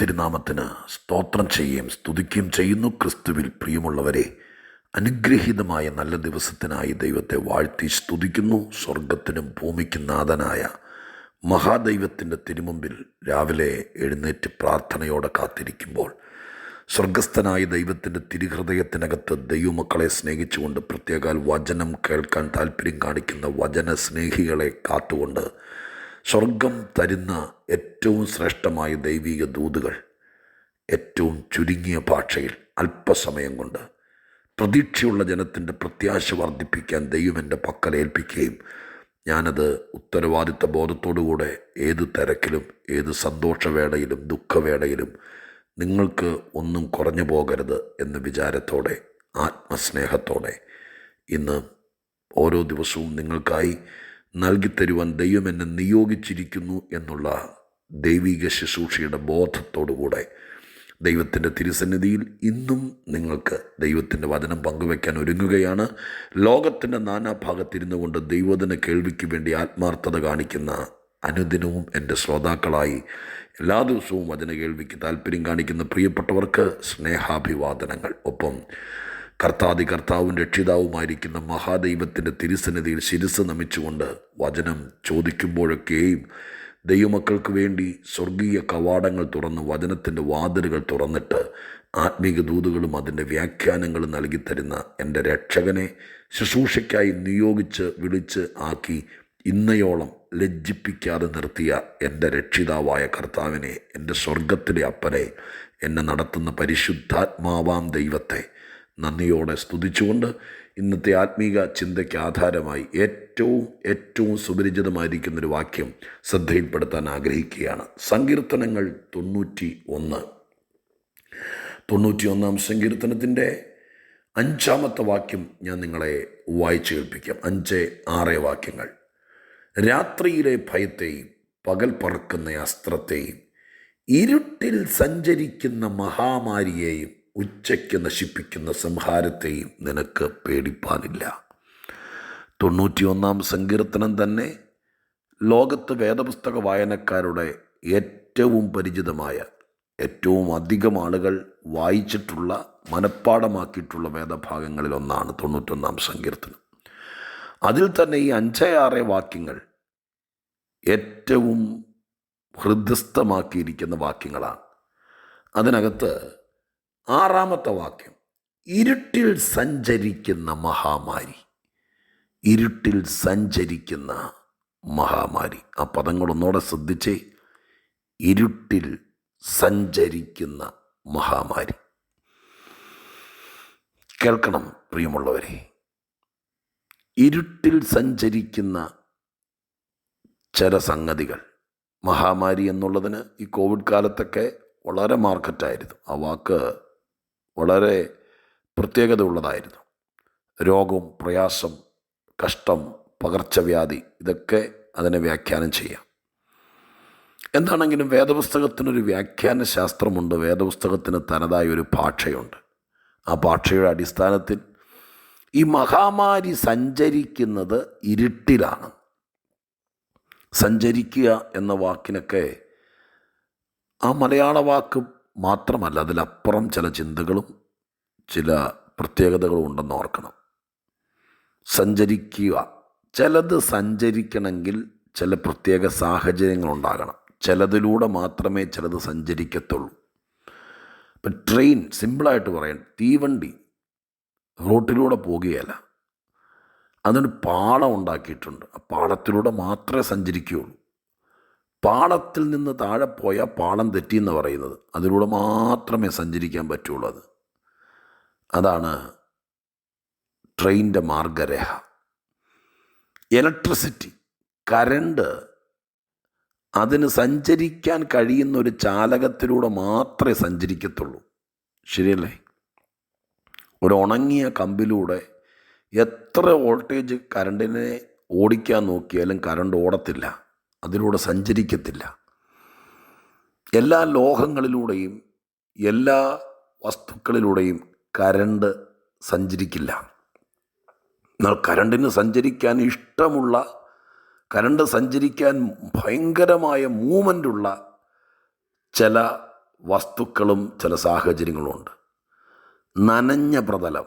തിരുനാമത്തിന് സ്തോത്രം ചെയ്യുകയും സ്തുതിക്കുകയും ചെയ്യുന്നു. ക്രിസ്തുവിൽ പ്രിയമുള്ളവരെ അനുഗ്രഹീതമായ നല്ല ദിവസത്തിനായി ദൈവത്തെ വാഴ്ത്തി സ്തുതിക്കുന്നു. സ്വർഗത്തിനും ഭൂമിക്കും നാഥനായ മഹാദൈവത്തിന്റെ തിരുമുമ്പിൽ രാവിലെ എഴുന്നേറ്റ് പ്രാർത്ഥനയോടെ കാത്തിരിക്കുമ്പോൾ സ്വർഗസ്ഥനായ ദൈവത്തിന്റെ തിരുഹൃദയത്തിനകത്ത് ദൈവമക്കളെ സ്നേഹിച്ചുകൊണ്ട് പ്രത്യേകാൽ വചനം കേൾക്കാൻ താല്പര്യം കാണിക്കുന്ന വചന സ്നേഹികളെ കാത്തുകൊണ്ട് സ്വർഗം തരുന്ന ഏറ്റവും ശ്രേഷ്ഠമായ ദൈവിക ദൂതുകൾ ഏറ്റവും ചുരുങ്ങിയ ഭാഷയിൽ അല്പസമയം കൊണ്ട് പ്രതീക്ഷയുള്ള ജനത്തിന്റെ പ്രത്യാശ വർദ്ധിപ്പിക്കാൻ ദൈവം എന്റെ പക്കൽ ഏൽപ്പിക്കുകയും ഞാനത് ഉത്തരവാദിത്ത ബോധത്തോടുകൂടെ ഏത് തിരക്കിലും ഏത് സന്തോഷവേളയിലും ദുഃഖവേളയിലും നിങ്ങൾക്ക് ഒന്നും കുറഞ്ഞു പോകരുത് എന്ന വിചാരത്തോടെ ആത്മസ്നേഹത്തോടെ ഇന്ന് ഓരോ ദിവസവും നിങ്ങൾക്കായി നൽകിത്തരുവാൻ ദൈവം എന്നെ നിയോഗിച്ചിരിക്കുന്നു എന്നുള്ള ദൈവിക ശുശ്രൂഷയുടെ ബോധത്തോടുകൂടെ ദൈവത്തിന്റെ തിരുസന്നിധിയിൽ ഇന്നും നിങ്ങൾക്ക് ദൈവത്തിന്റെ വചനം പങ്കുവയ്ക്കാൻ ഒരുങ്ങുകയാണ്. ലോകത്തിന്റെ നാനാഭാഗത്തിരുന്നു കൊണ്ട് ദൈവത്തിന് കേൾവിക്ക് വേണ്ടി ആത്മാർത്ഥത കാണിക്കുന്ന അനുദിനവും എന്റെ ശ്രോതാക്കളായി എല്ലാ ദിവസവും വചന കേൾവിക്ക് താല്പര്യം കാണിക്കുന്ന പ്രിയപ്പെട്ടവർക്ക് സ്നേഹാഭിവാദനങ്ങൾ. ഒപ്പം കർത്താതി കർത്താവും രക്ഷിതാവുമായിരിക്കുന്ന മഹാദൈവത്തിന്റെ തിരുസന്നിധിയിൽ ശിരസ് നമിച്ചുകൊണ്ട് വചനം ചോദിക്കുമ്പോഴൊക്കെയും ദൈവമക്കൾക്ക് വേണ്ടി സ്വർഗീയ കവാടങ്ങൾ തുറന്ന് വചനത്തിന്റെ വാതിലുകൾ തുറന്നിട്ട് ആത്മീക ദൂതുകളും അതിന്റെ വ്യാഖ്യാനങ്ങളും നൽകിത്തരുന്ന എന്റെ രക്ഷകനെ ശുശ്രൂഷയ്ക്കായി നിയോഗിച്ച് വിളിച്ച് ആക്കി ഇന്നയോളം ലജ്ജിപ്പിക്കാതെ നിർത്തിയ എന്റെ രക്ഷിതാവായ കർത്താവിനെ എന്റെ സ്വർഗത്തിലെ അപ്പനെ എന്നെ നടത്തുന്ന പരിശുദ്ധാത്മാവാം ദൈവത്തെ നന്ദിയോടെ സ്തുതിച്ചുകൊണ്ട് ഇന്നത്തെ ആത്മീക ചിന്തയ്ക്ക് ആധാരമായി ഏറ്റവും ഏറ്റവും സുപരിചിതമായിരിക്കുന്നൊരു വാക്യം ശ്രദ്ധയിൽപ്പെടുത്താൻ ആഗ്രഹിക്കുകയാണ്. സങ്കീർത്തനങ്ങൾ തൊണ്ണൂറ്റി ഒന്ന് തൊണ്ണൂറ്റി ഒന്നാം സങ്കീർത്തനത്തിന്റെ അഞ്ചാമത്തെ വാക്യം ഞാൻ നിങ്ങളെ വായിച്ചു കേൾപ്പിക്കാം. അഞ്ച് ആറ് വാക്യങ്ങൾ. രാത്രിയിലെ ഭയത്തെയും പകൽ പറക്കുന്ന അസ്ത്രത്തെയും ഇരുട്ടിൽ സഞ്ചരിക്കുന്ന മഹാമാരിയെയും ഉച്ചയ്ക്ക് നശിപ്പിക്കുന്ന സംഹാരത്തെയും നിനക്ക് പേടിപ്പാനില്ല. തൊണ്ണൂറ്റിയൊന്നാം സങ്കീർത്തനം തന്നെ ലോകത്ത് വേദപുസ്തക വായനക്കാരുടെ ഏറ്റവും പരിചിതമായ ഏറ്റവും അധികം ആളുകൾ വായിച്ചിട്ടുള്ള മനഃപ്പാടമാക്കിയിട്ടുള്ള വേദഭാഗങ്ങളിൽ ഒന്നാണ് തൊണ്ണൂറ്റൊന്നാം സങ്കീർത്തനം. അതിൽ തന്നെ ഈ അഞ്ചാറ് വാക്യങ്ങൾ ഏറ്റവും ഹൃദയസ്ഥമാക്കിയിരിക്കുന്ന വാക്യങ്ങളാണ്. അതിനകത്ത് ആറാമത്തെ വാക്യം. ഇരുട്ടിൽ സഞ്ചരിക്കുന്ന മഹാമാരി. ഇരുട്ടിൽ സഞ്ചരിക്കുന്ന മഹാമാരി. ആ പദങ്ങളൊന്നുകൂടെ ശ്രദ്ധിച്ചേ. ഇരുട്ടിൽ സഞ്ചരിക്കുന്ന മഹാമാരി. കേൾക്കണം പ്രിയമുള്ളവരെ. ഇരുട്ടിൽ സഞ്ചരിക്കുന്ന ചില സംഗതികൾ. മഹാമാരി എന്നുള്ളതിന് ഈ കോവിഡ് കാലത്തൊക്കെ വളരെ മാർക്കറ്റായിരുന്നു. ആ വാക്ക് വളരെ പ്രത്യേകത ഉള്ളതായിരുന്നു രോഗം പ്രയാസം കഷ്ടം പകർച്ചവ്യാധി ഇതൊക്കെ അതിനെ വ്യാഖ്യാനം ചെയ്യാം. എന്താണെങ്കിലും വേദപുസ്തകത്തിനൊരു വ്യാഖ്യാന ശാസ്ത്രമുണ്ട് വേദപുസ്തകത്തിന് തനതായ ഒരു ഭാഷയുണ്ട്. ആ ഭാഷയുടെ അടിസ്ഥാനത്തിൽ ഈ മഹാമാരി സഞ്ചരിക്കുന്നത് ഇരുട്ടിലാണ്. സഞ്ചരിക്കുക എന്ന വാക്കിനൊക്കെ ആ മലയാള വാക്ക് മാത്രമല്ല അതിലപ്പുറം ചില ചിന്തകളും ചില പ്രത്യേകതകളും ഉണ്ടെന്ന് ഓർക്കണം. സഞ്ചരിക്കുക. ചിലത് സഞ്ചരിക്കണമെങ്കിൽ ചില പ്രത്യേക സാഹചര്യങ്ങളുണ്ടാകണം ചിലതിലൂടെ മാത്രമേ ചിലത് സഞ്ചരിക്കത്തുള്ളൂ. ഇപ്പം ട്രെയിൻ സിമ്പിളായിട്ട് പറയാൻ തീവണ്ടി റോട്ടിലൂടെ പോകുകയല്ല. അതിന് പാളം ഉണ്ടാക്കിയിട്ടുണ്ട്. ആ പാളത്തിലൂടെ മാത്രമേ സഞ്ചരിക്കുകയുള്ളൂ. പാളത്തിൽ നിന്ന് താഴെ പോയ പാളം തെറ്റി എന്ന് പറയുന്നത്. അതിലൂടെ മാത്രമേ സഞ്ചരിക്കാൻ പറ്റുള്ളൂ അത്. അതാണ് ട്രെയിനിന്റെ മാർഗരേഖ. ഇലക്ട്രിസിറ്റി കരണ്ട് അതിന് സഞ്ചരിക്കാൻ കഴിയുന്ന ഒരു ചാലകത്തിലൂടെ മാത്രമേ സഞ്ചരിക്കത്തുള്ളൂ. ശരിയല്ലേ? ഒരു ഉണങ്ങിയ കമ്പിലൂടെ എത്ര വോൾട്ടേജ് കരണ്ടിനെ ഓടിക്കാൻ നോക്കിയാലും കരണ്ട് ഓടത്തില്ല. അതിലൂടെ സഞ്ചരിക്കത്തില്ല. എല്ലാ ലോഹങ്ങളിലൂടെയും എല്ലാ വസ്തുക്കളിലൂടെയും കരണ്ട് സഞ്ചരിക്കില്ല. എന്നാൽ കരണ്ടിന് സഞ്ചരിക്കാൻ ഇഷ്ടമുള്ള കരണ്ട് സഞ്ചരിക്കാൻ ഭയങ്കരമായ മൂവ്മെന്റുള്ള ചില വസ്തുക്കളും ചില സാഹചര്യങ്ങളുമുണ്ട് നനഞ്ഞ പ്രതലം.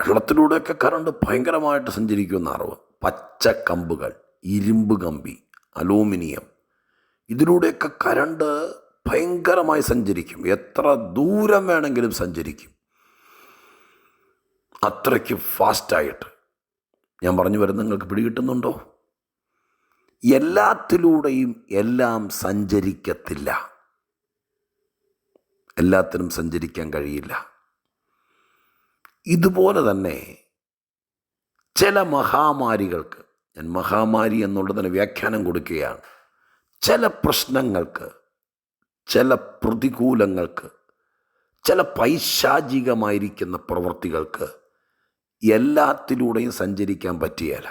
വെള്ളത്തിലൂടെയൊക്കെ കറണ്ട് ഭയങ്കരമായിട്ട് സഞ്ചരിക്കുമെന്ന് അറിവ്. പച്ച കമ്പുകൾ ഇരുമ്പ് കമ്പി. അലൂമിനിയം. ഇതിലൂടെയൊക്കെ കരണ്ട് ഭയങ്കരമായി സഞ്ചരിക്കും. എത്ര ദൂരം വേണമെങ്കിലും സഞ്ചരിക്കും. അത്രയ്ക്ക് ഫാസ്റ്റായിട്ട്. ഞാൻ പറഞ്ഞു വരുന്ന നിങ്ങൾക്ക് പിടികിട്ടുന്നുണ്ടോ? എല്ലാത്തിലൂടെയും എല്ലാം സഞ്ചരിക്കത്തില്ല. എല്ലാത്തിനും സഞ്ചരിക്കാൻ കഴിയില്ല. ഇതുപോലെ തന്നെ ചില മഹാമാരികൾക്ക് ഞാൻ മഹാമാരി എന്നുള്ളതിന് വ്യാഖ്യാനം കൊടുക്കുകയാണ്. ചില പ്രശ്നങ്ങൾക്ക് ചില പ്രതികൂലങ്ങൾക്ക് ചില പൈശാചികമായിരിക്കുന്ന പ്രവൃത്തികൾക്ക് എല്ലാത്തിലൂടെയും സഞ്ചരിക്കാൻ പറ്റിയല്ല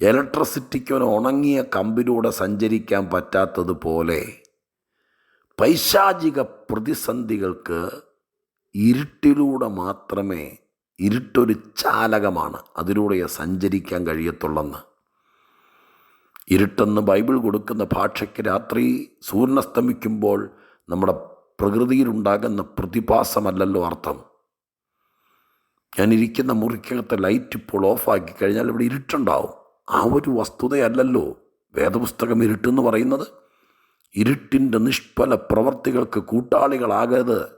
ഇലക്ട്രിസിറ്റിക്ക് ഒരു ഉണങ്ങിയ കമ്പിലൂടെ സഞ്ചരിക്കാൻ പറ്റാത്തതുപോലെ പൈശാചിക പ്രതിസന്ധികൾക്ക് ഇരുട്ടിലൂടെ മാത്രമേ ഇരുട്ടൊരു ചാലകമാണ്. അതിലൂടെ സഞ്ചരിക്കാൻ കഴിയത്തുള്ളെന്ന്. ഇരുട്ടെന്ന് ബൈബിൾ കൊടുക്കുന്ന ഭാഷയ്ക്ക് രാത്രി സൂര്യനസ്തമിക്കുമ്പോൾ നമ്മുടെ പ്രകൃതിയിലുണ്ടാകുന്ന പ്രതിഭാസമല്ലല്ലോ അർത്ഥം. ഞാനിരിക്കുന്ന മുറിക്കകത്തെ ലൈറ്റ് ഇപ്പോൾ ഓഫാക്കി കഴിഞ്ഞാൽ ഇവിടെ ഇരുട്ടുണ്ടാവും. ആ ഒരു വസ്തുതയല്ലല്ലോ വേദപുസ്തകം ഇരുട്ടെന്ന് പറയുന്നത്. ഇരുട്ടിന്റെ നിഷ്ഫല പ്രവർത്തികൾക്ക് കൂട്ടാളികളാകരുത്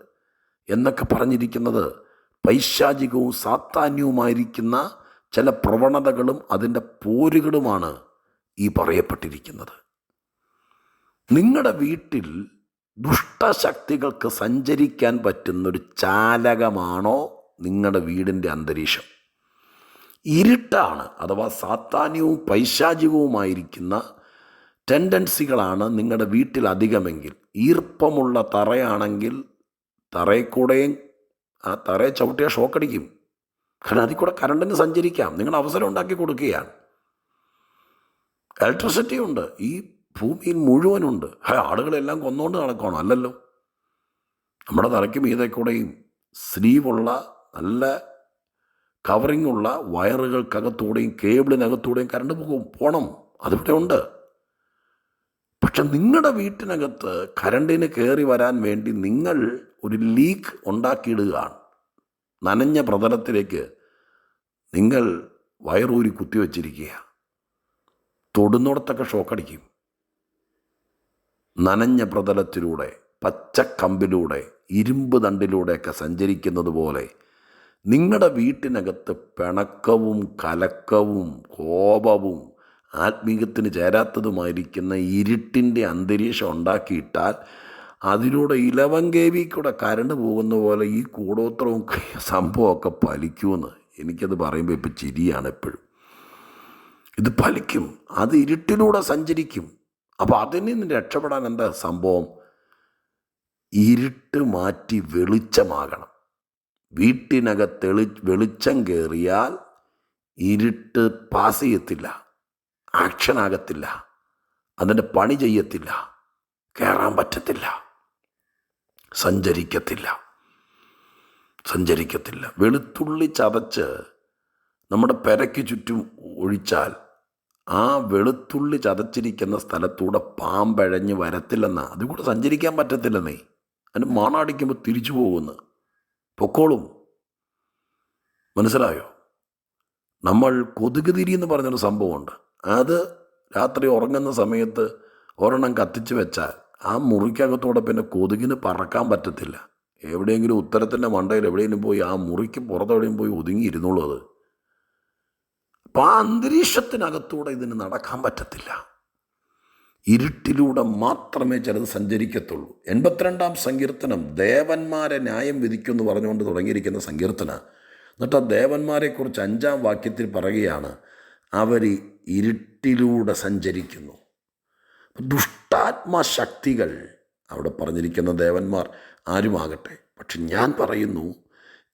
എന്നൊക്കെ പറഞ്ഞിരിക്കുന്നത് പൈശാചികവും സാത്താന്യവുമായിരിക്കുന്ന ചില പ്രവണതകളും അതിന്റെ പോരുകളുമാണ് ഈ പറയപ്പെട്ടിരിക്കുന്നത്. നിങ്ങളുടെ വീട്ടിൽ ദുഷ്ടശക്തികൾക്ക് സഞ്ചരിക്കാൻ പറ്റുന്നൊരു ചാലകമാണോ നിങ്ങളുടെ വീടിന്റെ അന്തരീക്ഷം? ഇരുട്ടാണ് അഥവാ സാത്താന്യവും പൈശാചികവുമായിരിക്കുന്ന ടെൻഡൻസികളാണ് നിങ്ങളുടെ വീട്ടിൽ അധികമെങ്കിൽ ഈർപ്പമുള്ള തറയാണെങ്കിൽ തറയിൽ ആ തറയെ ചവിട്ടിയാൽ ഷോക്കടിക്കും. കാരണം അതിൽ കൂടെ കറണ്ടിന് സഞ്ചരിക്കാം. നിങ്ങൾ അവസരം ഉണ്ടാക്കി കൊടുക്കുകയാണ്. ഇലക്ട്രിസിറ്റി ഉണ്ട്. ഈ ഭൂമിയിൽ മുഴുവനുണ്ട്. ആളുകളെല്ലാം കൊന്നുകൊണ്ട് നടക്കണം അല്ലല്ലോ. നമ്മുടെ തലയ്ക്ക് മീതെ കൂടെയും സ്ലീവുള്ള നല്ല കവറിംഗ് ഉള്ള വയറുകൾക്കകത്തൂടെയും കേബിളിനകത്തൂടെയും കറണ്ട് പോകും. പോണം. അതിവിടെ ഉണ്ട്. പക്ഷെ നിങ്ങളുടെ വീട്ടിനകത്ത് കരണ്ടിന് കയറി വരാൻ വേണ്ടി നിങ്ങൾ ഒരു ലീക്ക് ഉണ്ടാക്കിയിടുകയാണ്. നനഞ്ഞ പ്രതലത്തിലേക്ക് നിങ്ങൾ വയറൂരി കുത്തിവെച്ചിരിക്കുക തൊടുന്നിടത്തൊക്കെ ഷോക്കടിക്കും നനഞ്ഞ പ്രതലത്തിലൂടെ പച്ചക്കമ്പിലൂടെ ഇരുമ്പ് തണ്ടിലൂടെയൊക്കെ സഞ്ചരിക്കുന്നത് പോലെ നിങ്ങളുടെ വീട്ടിനകത്ത് പിണക്കവും കലക്കവും കോപവും ആത്മീയത്തിന് ചേരാത്തതുമായിരിക്കുന്ന ഇരുട്ടിന്റെ അന്തരീക്ഷം ഉണ്ടാക്കിയിട്ടാൽ അതിലൂടെ ഇലവൻ കെ വി കൂടെ കരണ്ട് പോകുന്ന പോലെ ഈ കൂടോത്രവും സംഭവമൊക്കെ ഫലിക്കുമെന്ന് എനിക്കത് പറയുമ്പോൾ ഇപ്പം ചിരിയാണ് എപ്പോഴും. ഇത് ഫലിക്കും അത് ഇരുട്ടിലൂടെ സഞ്ചരിക്കും. അപ്പോൾ അതിൽ നിന്ന് രക്ഷപ്പെടാൻ എന്താ സംഭവം? ഇരുട്ട് മാറ്റി വെളിച്ചമാകണം. വീട്ടിനകത്ത് തെളി വെളിച്ചം കയറിയാൽ ഇരുട്ട് പാസ് ചെയ്യത്തില്ല ആക്ഷനാകത്തില്ല അതിന്റെ പണി ചെയ്യത്തില്ല കയറാൻ പറ്റത്തില്ല. സഞ്ചരിക്കത്തില്ല. സഞ്ചരിക്കത്തില്ല. വെളുത്തുള്ളി ചതച്ച് നമ്മുടെ പെരയ്ക്ക് ചുറ്റും ഒഴിച്ചാൽ ആ വെളുത്തുള്ളി ചതച്ചിരിക്കുന്ന സ്ഥലത്തൂടെ പാമ്പഴഞ്ഞ് വരത്തില്ലെന്നാ. അതുകൂടെ സഞ്ചരിക്കാൻ പറ്റത്തില്ലെന്നേ. അതിന് മാണാടിക്കുമ്പോൾ തിരിച്ചു പോകുന്നു. പൊക്കോളും. മനസ്സിലായോ? നമ്മൾ കൊതുക് തിരി എന്ന് പറഞ്ഞൊരു സംഭവമുണ്ട്. അത് രാത്രി ഉറങ്ങുന്ന സമയത്ത് ഒരെണ്ണം കത്തിച്ച് വെച്ചാൽ ആ മുറിക്കകത്തൂടെ പിന്നെ കൊതുകിന് പറക്കാൻ പറ്റത്തില്ല. എവിടെയെങ്കിലും ഉത്തരത്തിന്റെ മണ്ടയിൽ എവിടെയെങ്കിലും പോയി ആ മുറിക്ക് പുറത്തെവിടെയും പോയി ഒതുങ്ങി അത്. അപ്പം ആ അന്തരീക്ഷത്തിനകത്തൂടെ ഇതിന് നടക്കാൻ പറ്റത്തില്ല. ഇരുട്ടിലൂടെ മാത്രമേ ചിലത് സഞ്ചരിക്കത്തുള്ളൂ. എൺപത്തിരണ്ടാം സങ്കീർത്തനം ദേവന്മാരെ ന്യായം വിധിക്കുമെന്ന് പറഞ്ഞുകൊണ്ട് തുടങ്ങിയിരിക്കുന്ന സങ്കീർത്തന. എന്നിട്ട് ആ ദേവന്മാരെക്കുറിച്ച് അഞ്ചാം വാക്യത്തിൽ പറയുകയാണ് അവർ ഇരുട്ടിലൂടെ സഞ്ചരിക്കുന്നു. ദുഷ്ടാത്മശക്തികൾ അവിടെ പറഞ്ഞിരിക്കുന്ന ദേവന്മാർ ആരുമാകട്ടെ. പക്ഷെ ഞാൻ പറയുന്നു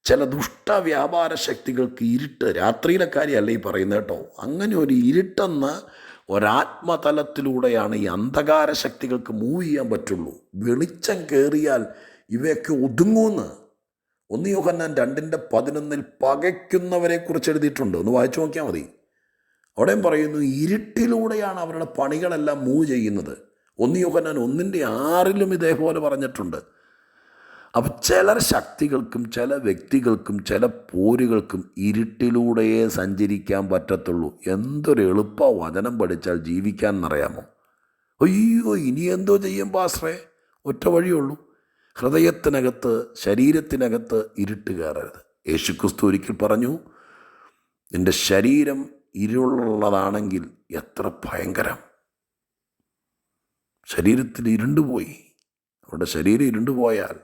ചില ദുഷ്ട വ്യാപാര ശക്തികൾക്ക് ഇരുട്ട് രാത്രിയിലെ കാര്യമല്ല ഈ പറയുന്നത് കേട്ടോ. അങ്ങനെ ഒരു ഇരുട്ടെന്ന ഒരാത്മതലത്തിലൂടെയാണ് ഈ അന്ധകാര ശക്തികൾക്ക് മൂവ് ചെയ്യാൻ പറ്റുള്ളൂ. വെളിച്ചം കയറിയാൽ ഇവയൊക്കെ ഒതുങ്ങുമെന്ന് ഒന്ന് യോഹന്നാൻ രണ്ടിന്റെ പതിനൊന്നിൽ പകയ്ക്കുന്നവരെ കുറിച്ച് എഴുതിയിട്ടുണ്ട്. ഒന്ന് വായിച്ചു നോക്കിയാൽ മതി. അവിടെയും പറയുന്നു ഇരുട്ടിലൂടെയാണ് അവരുടെ പണികളെല്ലാം മൂവ് ചെയ്യുന്നത്. ഒന്ന് യോഗനാൻ ഒന്നിന്റെ ആറിലും ഇതേപോലെ പറഞ്ഞിട്ടുണ്ട്. അപ്പം ചില ശക്തികൾക്കും ചില വ്യക്തികൾക്കും ചില പോരുകൾക്കും ഇരുട്ടിലൂടെയേ സഞ്ചരിക്കാൻ പറ്റത്തുള്ളൂ. എന്തൊരു എളുപ്പ വചനം പഠിച്ചാൽ ജീവിക്കാൻ എന്നറിയാമോ അയ്യോ ഇനി എന്തോ ചെയ്യും പാശ്രേ ഒറ്റ വഴിയുള്ളൂ ഹൃദയത്തിനകത്ത് ശരീരത്തിനകത്ത് ഇരുട്ട് കയറരുത്. യേശുക്രിസ്തു ഒരിക്കൽ പറഞ്ഞു നിന്റെ ശരീരം ഇരുളുള്ളതാണെങ്കിൽ എത്ര ഭയങ്കരം. ശരീരത്തിൽ ഇരുണ്ടുപോയി അവരുടെ ശരീരം ഇരുണ്ടുപോയാൽ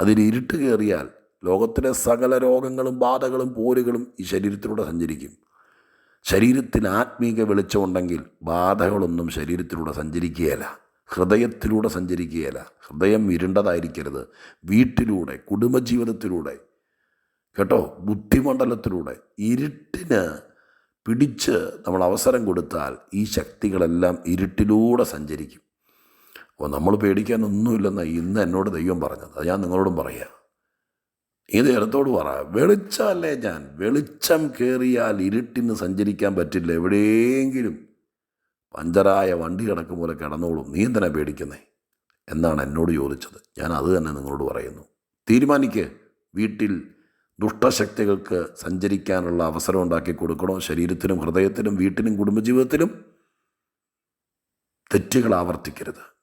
അതിൽ ഇരുട്ട് കയറിയാൽ ലോകത്തിലെ സകല രോഗങ്ങളും ബാധകളും പോരുകളും ഈ ശരീരത്തിലൂടെ സഞ്ചരിക്കും. ശരീരത്തിന് ആത്മീക വെളിച്ചമുണ്ടെങ്കിൽ ബാധകളൊന്നും ശരീരത്തിലൂടെ സഞ്ചരിക്കുകയില്ല. ഹൃദയത്തിലൂടെ സഞ്ചരിക്കുകയില്ല. ഹൃദയം ഇരുണ്ടതായിരിക്കരുത്. വീട്ടിലൂടെ കുടുംബജീവിതത്തിലൂടെ കേട്ടോ? ബുദ്ധിമണ്ഡലത്തിലൂടെ ഇരുട്ടിന് പിടിച്ച് നമ്മൾ അവസരം കൊടുത്താൽ ഈ ശക്തികളെല്ലാം ഇരുട്ടിലൂടെ സഞ്ചരിക്കും. അപ്പോൾ നമ്മൾ പേടിക്കാനൊന്നുമില്ലെന്ന് ഇന്ന് എന്നോട് ദൈവം പറഞ്ഞത്. അത് ഞാൻ നിങ്ങളോടും പറയാം. ഈ നേരത്തോട് പറ. വെളിച്ചമല്ലേ ഞാൻ? വെളിച്ചം കയറിയാൽ ഇരുട്ടിന് സഞ്ചരിക്കാൻ പറ്റില്ല. എവിടെയെങ്കിലും പഞ്ചറായ വണ്ടി കിടക്കും പോലെ കിടന്നോളും. നീ എന്തിനാ പേടിക്കുന്നേ? എന്നാണ് എന്നോട് ചോദിച്ചത്. ഞാൻ അത് തന്നെ നിങ്ങളോട് പറയുന്നു. തീരുമാനിക്ക്. വീട്ടിൽ ദുഷ്ടശക്തികൾക്ക് സഞ്ചരിക്കാനുള്ള അവസരം ഉണ്ടാക്കി കൊടുക്കണോ? ശരീരത്തിനും ഹൃദയത്തിനും വീട്ടിനും കുടുംബജീവിതത്തിലും? തെറ്റുകൾ ആവർത്തിക്കരുത്.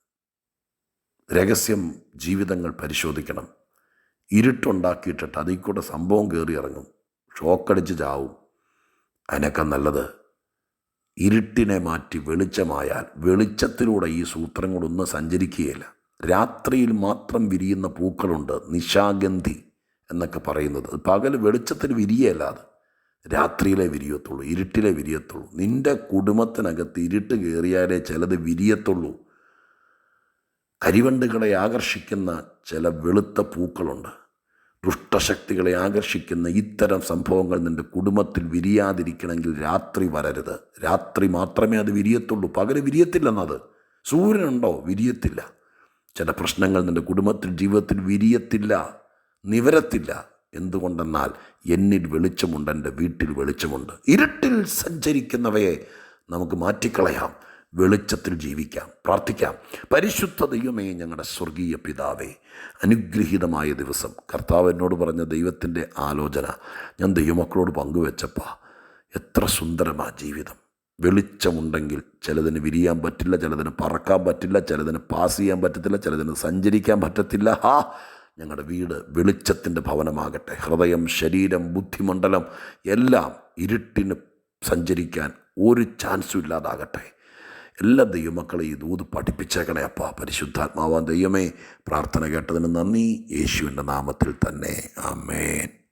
രഹസ്യം ജീവിതങ്ങൾ പരിശോധിക്കണം. ഇരുട്ടുണ്ടാക്കിയിട്ടിട്ട് അതിൽ കൂടെ സംഭവം കയറി ഇറങ്ങും. ഷോക്കടിച്ച് ചാവും. അതിനൊക്കെ നല്ലത് ഇരുട്ടിനെ മാറ്റി വെളിച്ചമായാൽ വെളിച്ചത്തിലൂടെ ഈ സൂത്രങ്ങളൊന്നും സഞ്ചരിക്കുകയില്ല. രാത്രിയിൽ മാത്രം വിരിയുന്ന പൂക്കളുണ്ട് നിശാഗന്ധി. എന്നൊക്കെ പറയുന്നത്. പകൽ വെളിച്ചത്തിൽ വിരിയല്ല അത്. രാത്രിയിലെ വിരിയത്തുള്ളൂ ഇരുട്ടിലെ വിരിയത്തുള്ളൂ. നിന്റെ കുടുംബത്തിനകത്ത് ഇരുട്ട് കയറിയാലേ ചിലത് വിരിയത്തുള്ളൂ. കരിവണ്ടുകളെ ആകർഷിക്കുന്ന ചില വെളുത്ത പൂക്കളുണ്ട്. ദുഷ്ടശക്തികളെ ആകർഷിക്കുന്ന ഇത്തരം സംഭവങ്ങൾ നിന്റെ കുടുംബത്തിൽ വിരിയാതിരിക്കണമെങ്കിൽ രാത്രി വരരുത്. രാത്രി മാത്രമേ അത് വിരിയത്തുള്ളൂ. പകൽ വിരിയത്തില്ലെന്നത് സൂര്യനുണ്ടോ? വിരിയത്തില്ല. ചില പ്രശ്നങ്ങൾ നിന്റെ കുടുംബത്തിൽ ജീവിതത്തിൽ വിരിയത്തില്ല. നിവരത്തില്ല. എന്തുകൊണ്ടെന്നാൽ എന്നിൽ വെളിച്ചമുണ്ട് എന്റെ വീട്ടിൽ വെളിച്ചമുണ്ട്. ഇരുട്ടിൽ സഞ്ചരിക്കുന്നവയെ നമുക്ക് മാറ്റിക്കളയാം. വെളിച്ചത്തിൽ ജീവിക്കാം പ്രാർത്ഥിക്കാം. പരിശുദ്ധ ദൈവമേ ഞങ്ങളുടെ സ്വർഗീയ പിതാവേ അനുഗ്രഹീതമായ ദിവസം. കർത്താവ് എന്നോട് പറഞ്ഞ ദൈവത്തിന്റെ ആലോചന ഞാൻ ദൈവമക്കളോട് പങ്കുവെച്ചപ്പാ. എത്ര സുന്ദരമാ ജീവിതം. വെളിച്ചമുണ്ടെങ്കിൽ ചിലതിന് വിരിയാൻ പറ്റില്ല ചിലതിന് പറക്കാൻ പറ്റില്ല ചിലതിന് പാസ് ചെയ്യാൻ പറ്റത്തില്ല ചിലതിന് സഞ്ചരിക്കാൻ പറ്റത്തില്ല. ഹാ ഞങ്ങളുടെ വീട് വെളിച്ചത്തിന്റെ ഭവനമാകട്ടെ. ഹൃദയം ശരീരം ബുദ്ധിമണ്ഡലം എല്ലാം ഇരുട്ടിന് സഞ്ചരിക്കാൻ ഒരു ചാൻസും ഇല്ലാതാകട്ടെ. എല്ലാ ദൈവമക്കളെ ഈ ദൂത് പഠിപ്പിച്ചേക്കണേ അപ്പ. പരിശുദ്ധാത്മാവാൻ ദൈവമേ പ്രാർത്ഥന കേട്ടതിന് നന്ദി. യേശുവിന്റെ നാമത്തിൽ തന്നെ. ആമേൻ.